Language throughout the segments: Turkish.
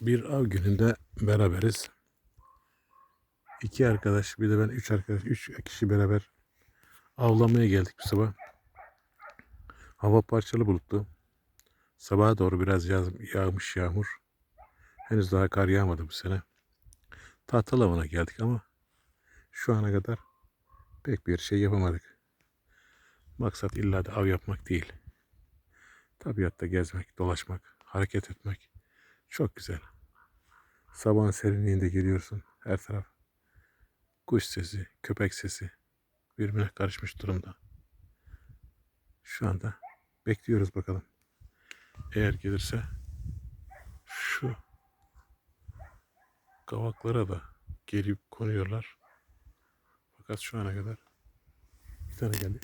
Bir av gününde beraberiz. İki arkadaş bir de ben üç arkadaş, üç kişi beraber avlamaya geldik bu sabah. Hava parçalı bulutlu. Sabaha doğru biraz yağ, yağmış yağmur. Henüz daha kar yağmadı bu sene. Tahtal avına geldik ama şu ana kadar pek bir şey yapamadık. Maksat illa da av yapmak değil. Tabiatta gezmek, dolaşmak, hareket etmek çok güzel. Sabahın serinliğinde geliyorsun. Her taraf kuş sesi, köpek sesi birbirine karışmış durumda. Şu anda bekliyoruz bakalım. Eğer gelirse şu kavaklara da gelip konuyorlar. Fakat şu ana kadar bir tane geldi.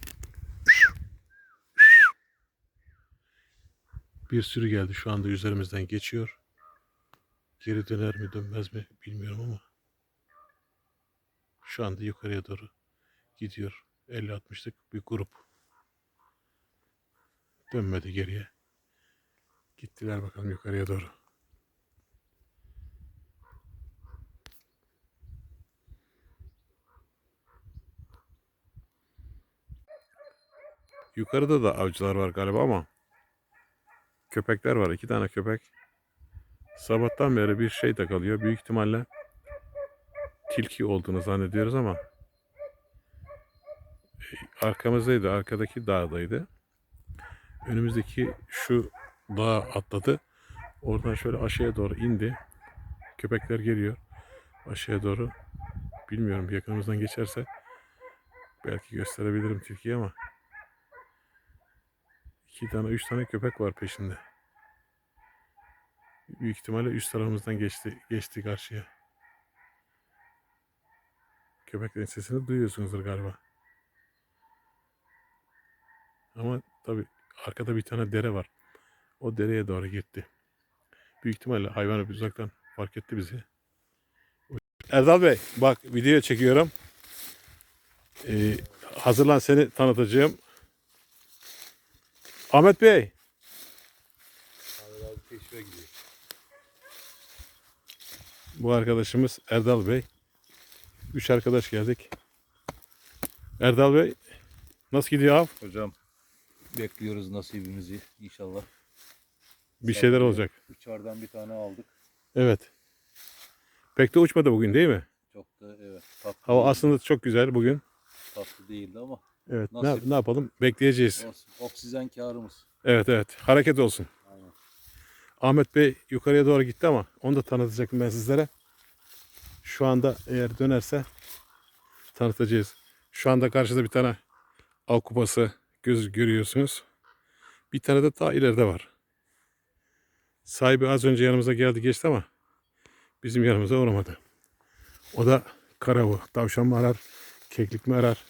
Bir sürü geldi şu anda üzerimizden geçiyor. Geri döner mi dönmez mi bilmiyorum ama şu anda yukarıya doğru gidiyor. 50-60'lık bir grup. Dönmedi geriye. Gittiler bakalım yukarıya doğru. Yukarıda da avcılar var galiba ama köpekler var. iki tane köpek. Sabahtan beri bir şey de. Büyük ihtimalle tilki olduğunu zannediyoruz ama e, arkamızdaydı. Arkadaki dağdaydı. Önümüzdeki şu dağa atladı. Oradan şöyle aşağıya doğru indi. Köpekler geliyor. Aşağıya doğru. Bilmiyorum yakınımızdan geçerse belki gösterebilirim tilkiyi ama iki tane üç tane köpek var peşinde. Büyük ihtimalle üst tarafımızdan geçti geçti karşıya. Köpeklerin sesini duyuyorsunuzdur galiba. Ama tabi arkada bir tane dere var. O dereye doğru gitti. Büyük ihtimalle hayvanı bir uzaktan fark etti bizi. Erdal Bey bak video çekiyorum. Ee, hazırlan seni tanıtacağım. Ahmet Bey. Bu arkadaşımız Erdal Bey. Üç arkadaş geldik. Erdal Bey nasıl gidiyor av? Hocam bekliyoruz nasibimizi inşallah. Bir şeyler olacak. Uçardan bir tane aldık. Evet. Pek de uçmadı bugün değil mi? Çok da evet tatlı, Hava değil- aslında çok güzel bugün. tatlı değildi ama Evet. Ne, Nasip. ne yapalım? Bekleyeceğiz. olsun. Oksijen karımız. Evet evet. Hareket olsun. Ahmet Bey yukarıya doğru gitti ama onu da tanıtacaktım ben sizlere. Şu anda eğer dönerse tanıtacağız. Şu anda karşıda bir tane av kupası göz görüyorsunuz. Bir tane de daha ileride var. Sahibi az önce yanımıza geldi geçti ama bizim yanımıza uğramadı. O da karavu. Tavşan mı arar, keklik mi arar?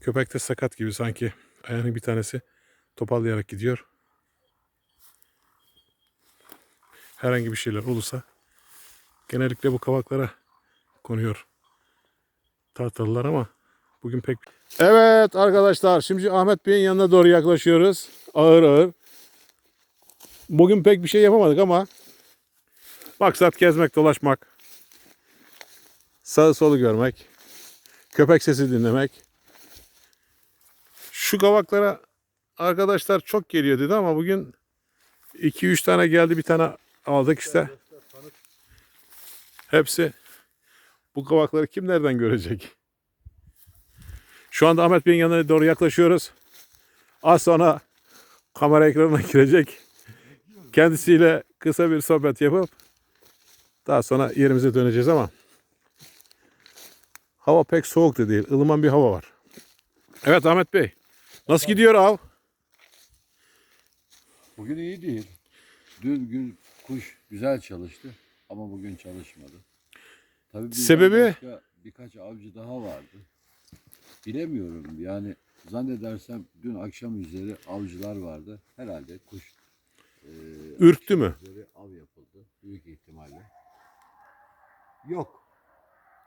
Köpek de sakat gibi sanki. Ayağının bir tanesi topallayarak gidiyor. Herhangi bir şeyler olursa genellikle bu kavaklara konuyor tahtalılar ama bugün pek... Evet arkadaşlar şimdi Ahmet Bey'in yanına doğru yaklaşıyoruz. Ağır ağır. Bugün pek bir şey yapamadık ama maksat gezmek dolaşmak. Sağı solu görmek. Köpek sesi dinlemek. Şu kavaklara arkadaşlar çok geliyor dedi ama bugün 2-3 tane geldi bir tane aldık işte. Hepsi bu kavakları kim nereden görecek? Şu anda Ahmet Bey'in yanına doğru yaklaşıyoruz. Az sonra kamera ekranına girecek. Kendisiyle kısa bir sohbet yapıp daha sonra yerimize döneceğiz ama hava pek soğuk da değil. ılıman bir hava var. Evet Ahmet Bey. Nasıl gidiyor av? Bugün iyi değil. Dün gün kuş güzel çalıştı ama bugün çalışmadı. Tabii Sebebi? başka birkaç avcı daha vardı. Bilemiyorum yani zannedersem dün akşam üzeri avcılar vardı. Herhalde kuş e, Ürktü mü? üzeri av yapıldı büyük ihtimalle. Yok.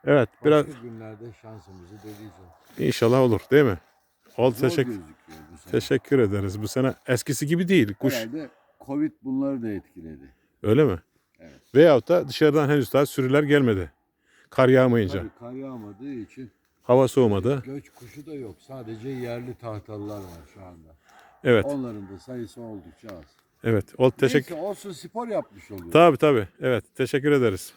Evet biraz Başka günlerde şansımızı deneyeceğiz. inşallah olur değil mi? Zor teşekkür, teşekkür ederiz. Bu sene eskisi gibi değil kuş. Herhalde Covid bunları da etkiledi. Öyle mi? Evet. Veyahut da dışarıdan henüz daha sürüler gelmedi. Kar yağmayınca. Tabii kar yağmadığı için Hava soğumadı. göç kuşu da yok. Sadece yerli tahtalılar var şu anda. Evet. Onların da sayısı oldukça az. Evet. O teşekkür. Neyse olsun spor yapmış oluyor. Tabii tabii. Evet. Teşekkür ederiz.